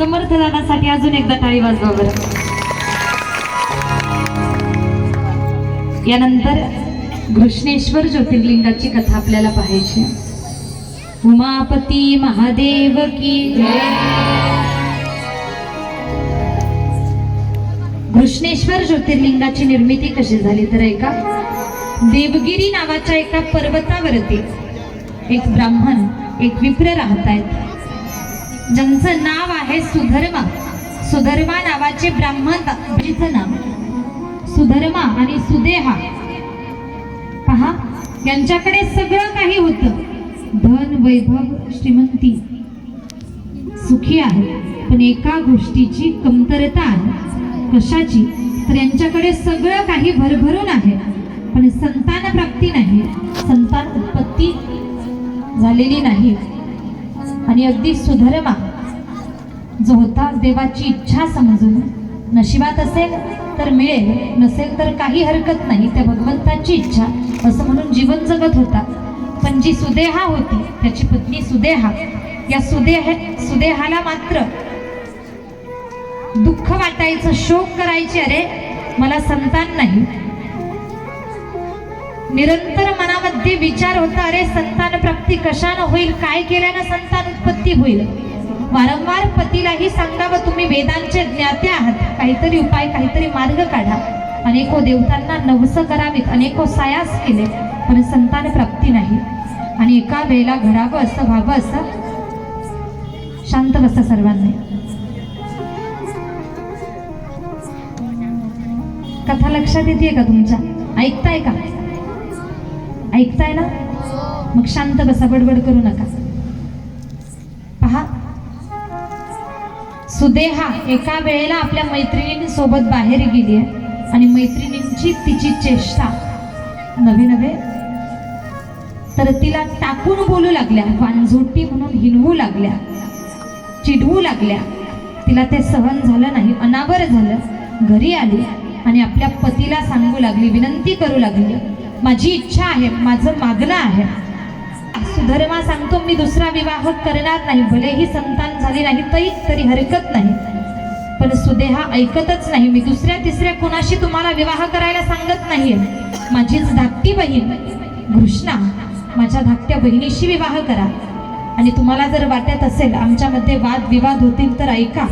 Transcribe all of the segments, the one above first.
समर्थ दादासाठी अजून एकदा टाळी वाजवा बरं. यानंतर घृष्णेश्वर ज्योतिर्लिंगाची कथा आपल्याला पाहायची उमापती महादेव की घृष्णेश्वर ज्योतिर्लिंगाची निर्मिती कशी झाली तर ऐका देवगिरी नावाच्या एका पर्वतावरती एक ब्राह्मण एक विप्र राहत आहेत ज्यांचं नाव आहे सुधर्मा. सुधर्मा नावाचे ब्राह्मण नाव. सुधर्मा आणि सुदेहा. पहा यांच्याकडे सगळं काही होतं. धन वैभव श्रीमंती. सुखी आहे पण एका गोष्टीची कमतरता आहे. कशाची? तर यांच्याकडे सगळं काही भरभरून आहे. पण संतान प्राप्ती नाही. संतान उत्पत्ती झालेली नाही. आणि अगदी सुधर्मा. जो होता देवाची इच्छा समजून नशिबात असेल तर मिळेल नसेल तर काही हरकत नाही त्या भगवंताची इच्छा असं म्हणून जीवन जगत होता. पण जी सुदेहा होती त्याची पत्नी सुदेहा या सुदेह सुदेहाला मात्र दुःख वाटायचं शोक करायचे अरे मला संतान नाही निरंतर मनामध्ये विचार होता अरे संतान प्राप्ती कशानं होईल? काय केल्यानं संतान उत्पत्ती होईल? वारंवार पतीलाही सांगावं तुम्ही वेदांचे ज्ञाते आहात. काहीतरी उपाय काहीतरी मार्ग काढा. अनेको देवतांना नवस करावीत अनेको सायास केले पण संतान प्राप्ती नाही. आणि एका वेळेला घडावं असं व्हावं असं शांत बसा सर्वांनी. कथा लक्षात येते का तुमच्या? ऐकताय का? ऐकताय ना? मग शांत बसा बडबड करू नका. पहा. सुदेहा एका वेळेला आपल्या मैत्रिणींसोबत बाहेर गेली आहे आणि मैत्रिणींची तिची चेष्टा नवे नवे. तर तिला टाकून बोलू लागल्या वानझोटी म्हणून हिनवू लागल्या चिडवू लागल्या. तिला ते सहन झालं नाही अनावर झालं. घरी आली आणि आपल्या पतीला सांगू लागली विनंती करू लागली माझी इच्छा आहे माझं मागणं आहे. सुधर्मा सांगतो मी दुसरा विवाह करणार नाही भलेही संतान झाली नाही तरी तरी हरकत नाही. पण सुदेहा ऐकतच नाही मी दुसऱ्या तिसऱ्या कोणाशी तुम्हाला विवाह करायला सांगत नाहीये. माझीच धाकटी बहीण घृष्णा माझ्या धाकट्या बहिणीशी विवाह करा. आणि तुम्हाला जर वाटत असेल आमच्यामध्ये वाद विवाद होतील तर ऐका.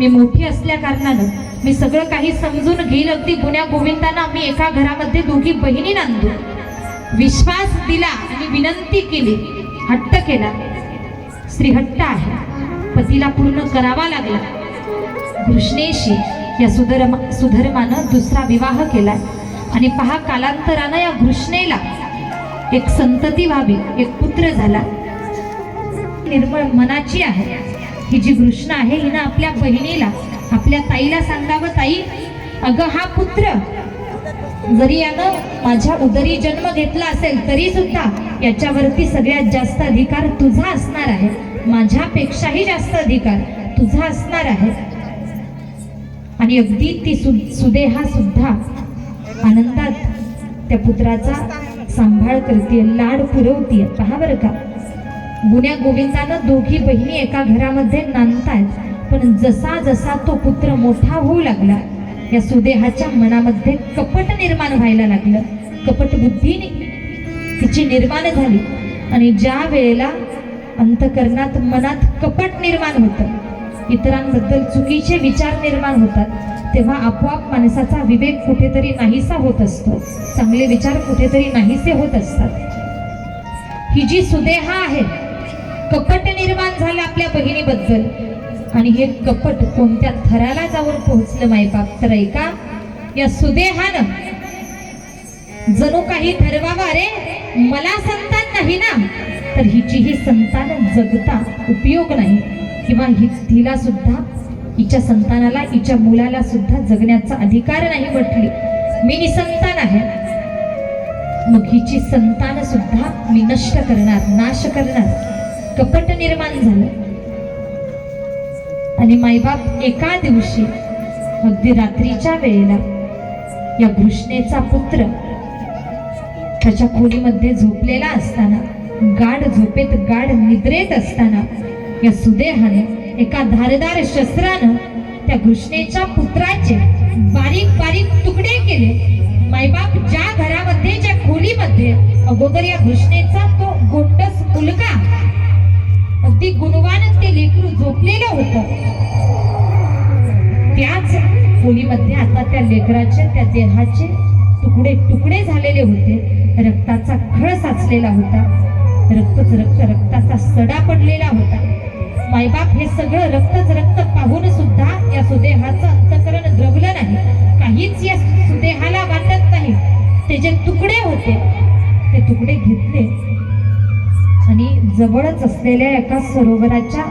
मी मोठी असल्या कारणानं मी सगळं काही समजून घेईल अगदी गुण्या गोविंदांना मी एका घरामध्ये दोघी बहिणी नांदू. विश्वास दिला आणि विनंती केली. हट्ट केला. स्त्री हट्ट आहे. पतीला पूर्ण करावा लागला. कृष्णेशी या सुधर्मा सुधर्मानं दुसरा विवाह केला. आणि पहा कालांतरानं या घृष्णेला एक संतती व्हावी एक पुत्र झाला. निर्मळ मनाची आहे. ही जी कृष्ण आहे हिनं आपल्या बहिणीला आपल्या ताईला सांगावं ताई अगं हा पुत्र जरी यानं माझ्या उदरी जन्म घेतला असेल तरी सुद्धा याच्यावरती सगळ्यात जास्त अधिकार तुझा असणार आहे. माझ्यापेक्षाही जास्त अधिकार तुझा असणार आहे. आणि अगदी ती सु सुदेहा सुद्धा आनंदात त्या पुत्राचा सांभाळ करते लाड पुरवतीये. पहा बरं का. गुण्या गोविंदानं दोघी बहिणी एका घरामध्ये नांदतायत. पण जसा जसा तो पुत्र मोठा होऊ लागला या सुदेहाच्या मनामध्ये कपट निर्माण व्हायला लागलं. कपट बुद्धीने तिची निर्माण झाली. आणि ज्या वेळेला अंतकरणात मनात कपट निर्माण होतं इतरांबद्दल चुकीचे विचार निर्माण होतात तेव्हा आपोआप माणसाचा विवेक कुठेतरी नाहीसा होत असतो. चांगले विचार कुठेतरी नाहीसे होत असतात. ही जी सुदेहा आहे कपट निर्माण झालं आपल्या बहिणीबद्दल. आणि हे कपट कोणत्या थराला जाऊन पोहोचलं मायबाप तर ऐका या सुदेहानं जणू काही ठरवावा रे मला संतान नाही ना? तर हिची ही संतान जगता उपयोग नाही. किंवा हि तिला सुद्धा हिच्या संतानाला हिच्या मुलाला सुद्धा जगण्याचा अधिकार नाही म्हटली. मी निसंतान आहे. मग हिची संतान सुद्धा मी नष्ट करणार नाश करणार. कपट निर्माण झालं. आणि मायबाप एका दिवशी अगदी रात्रीच्या वेळेला या घृष्णेचा पुत्र त्याच्या खोलीमध्ये झोपलेला असताना गाढ झोपेत गाढ निद्रेत असताना या सुदेहाने एका धारदार शस्त्रानं त्या घृष्णेच्या पुत्राचे बारीक बारीक तुकडे केले. मायबाप ज्या घरामध्ये ज्या खोलीमध्ये अगोदर या घृष्णेचा तो गोंडस मुलगा अगदी गुणवानच ते लेकरू झोपलेलं होतं. त्याच खोलीमध्ये आता त्या लेकराचे त्या देहाचे तुकडे तुकडे झालेले होते. रक्ताचा खळ साचलेला होता. रक्तच रक्त रक्ताचा सडा पडलेला होता. मायबाप हे सगळं रक्तच रक्त पाहून सुद्धा या सुदेहाचं अंतकरण द्रवलं नाही. काहीच या सुदेहाला वाटत नाही. ते जे तुकडे होते ते तुकडे घेतले. आणि जवळच असलेल्या एका सरोवराच्या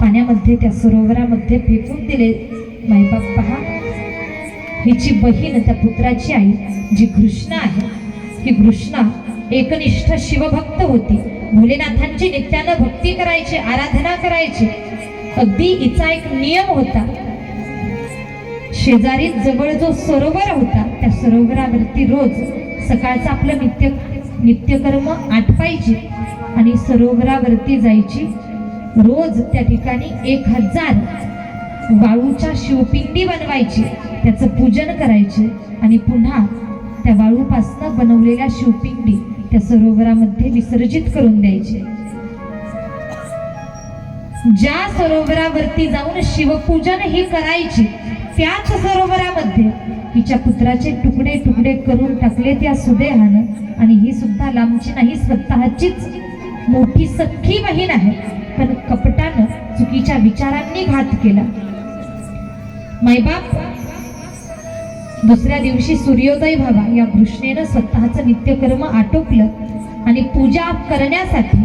पाण्यामध्ये त्या सरोवरामध्ये फेकून दिले. माईबाप पहा. हिची बहीण त्या पुत्राची आई जी कृष्णा आहे ही कृष्णा एकनिष्ठ शिवभक्त होती. भोलेनाथांची नित्यानं भक्ती करायची आराधना करायची. अगदी हिचा एक नियम होता. शेजारी जवळ जो सरोवर होता त्या सरोवरावरती रोज सकाळचं आपलं नित्य नित्यकर्म आटपायची आणि सरोवरावरती जायची. रोज त्या ठिकाणी एक हजार वाळूच्या शिवपिंडी बनवायची. त्याचं पूजन करायचे आणि पुन्हा त्या वाळूपासनं बनवलेल्या शिवपिंडी त्या सरोवरामध्ये विसर्जित करून द्यायचे. ज्या सरोवरावरती जाऊन शिवपूजन ही करायची त्याच सरोवरामध्ये तिच्या पुत्राचे तुकडे तुकडे करून टाकले त्या सुदेहानं आणि ही सुद्धा लांबची नाही स्वतःचीच मोठी सख्खी बहीण आहे. पण कपटानं चुकीच्या विचारांनी घात केला. मायबाप दुसऱ्या दिवशी सूर्योदय व्हावा या कृष्णेनं स्वतःचं नित्यकर्म आटोपलं आणि पूजा करण्यासाठी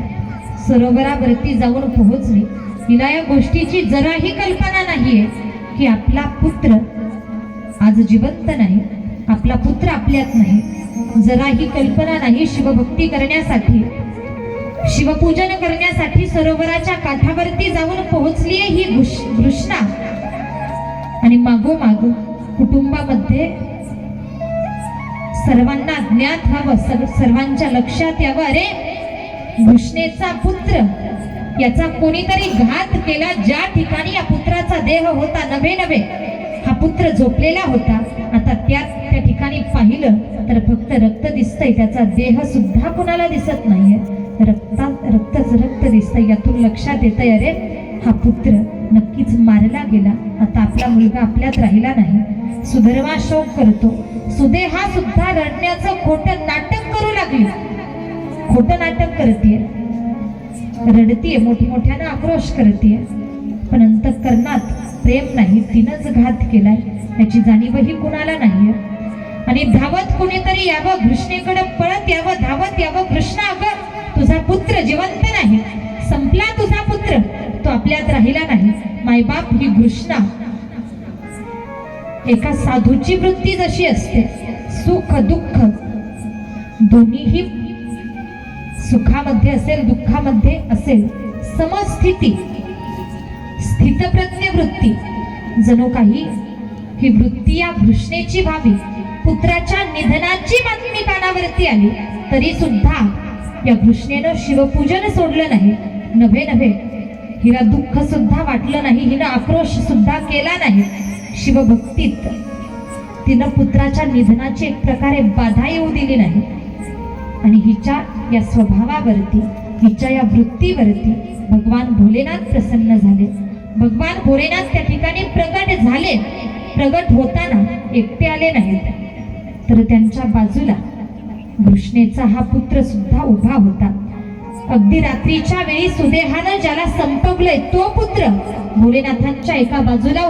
सरोवरावरती जाऊन पोहोचली. तिला या गोष्टीची जराही कल्पना नाहीये. की आपला पुत्र आज जिवंत नाही आपला पुत्र आपल्यात नाही. जराही कल्पना नाही शिवभक्ती करण्यासाठी. शिवपूजन करण्यासाठी सरोवराच्या काठावरती जाऊन पोहोचली ही घृष्णा आणि मागोमाग कुटुंबामध्ये सर्वांना ज्ञात व्हावं सर्व सर्वांच्या लक्षात यावं. अरे घृष्णेचा पुत्र याचा कोणीतरी घात केला ज्या ठिकाणी या पुत्राचा देह होता नवे नवे हा पुत्र झोपलेला होता. आता त्याच त्या ठिकाणी पाहिलं तर फक्त रक्त दिसतंय. त्याचा देह सुद्धा कुणाला दिसत नाहीये. रक्ता रक्तच रक्त दिसतंय. यातून लक्षात येतंय अरे हा पुत्र नक्कीच मारला गेला. आता आपला मुलगा आपल्यात राहिला नाही. सुधर्मा शोक करतो. सुदेहा सुद्धा रडण्याचं खोटं नाटक करू लागली. खोटं नाटक करते रडतीये मोठी मोठ्यानं आक्रोश करते पण अंतकरणात प्रेम नाही तिनंच घात केलाय. याची जाणीवही कुणाला नाहीये. आणि धावत कुणीतरी यावं कृष्णेकडे पळत यावं धावत यावं कृष्णा अगं तुझा पुत्र जिवंत नाही. संपला तुझा पुत्र तो आपल्यात राहिला नाही. मायबाप ही घृष्णा. एका साधूची वृत्ती जशी असते सुख दुःख दोन्हीही सुखामध्ये असेल दुःखामध्ये असेल समस्थिती स्थितप्रज्ञ वृत्ती. जणू काही ही वृत्ती या भृष्णेची व्हावी पुत्राच्या निधनाची बातमी कानावरती आली तरी सुद्धा या घृष्णेनं शिवपूजन सोडलं नाही. नव्हे नव्हे हिला दुःख सुद्धा वाटलं नाही हिनं आक्रोश सुद्धा केला नाही. शिवभक्तीत तिनं पुत्राच्या निधनाची एक प्रकारे बाधा येऊ दिली नाही. आणि हिच्या या स्वभावावरती हिच्या या वृत्तीवरती भगवान भोलेनाथ प्रसन्न झाले. भगवान भोलेनाथ त्या ठिकाणी प्रगट झाले. प्रगट होताना एकटे आले नाहीत. तर त्यांच्या बाजूला कृष्णेचा हा पुत्र सुद्धा उभा होता. अगदी रात्रीच्या वेळी सुदेहानं ज्याला संपवलंय तो पुत्र भोलेनाथांच्या एका बाजूला